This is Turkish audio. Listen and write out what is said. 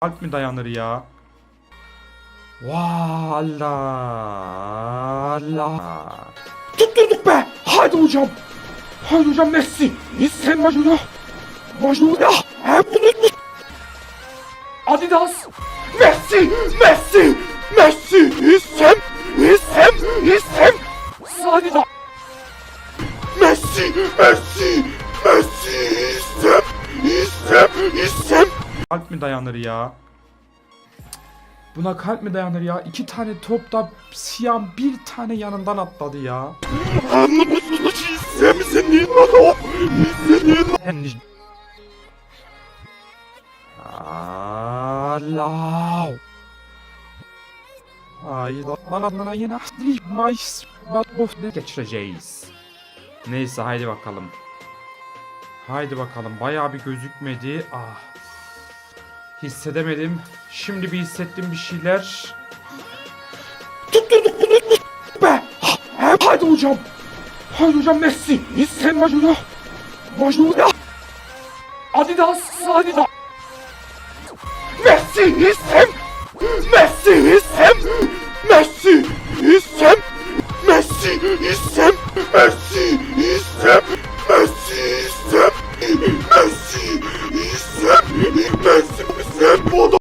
Kalp mi dayanır ya? Valla Allah. Tutturduk be. Haydi hocam. Haydi hocam Messi. Sen Majuna. Majuna. Adidas. Messi. Messi. Messi. İsem. İsem. İsem. Adidas. Messi. Messi. Messi. İsem. İsem. İsem. Kalp mi dayanır ya? Buna kalp mi dayanır ya? İki tane top da siyah bir tane yanından atladı ya. Allah. Bana yine ahli mais of ne geçireceğiz. Neyse haydi bakalım. Haydi bakalım. Bayağı bir gözükmedi. Ah. Hissedemedim. Şimdi bir hissettim bir şeyler. Be. Haydi hocam. Haydi hocam Messi. Sen Majuna. Majuna. Adidas. Adidas. Messi. İsem. Messi. İsem. Messi. İsem. Messi. İsem. Messi.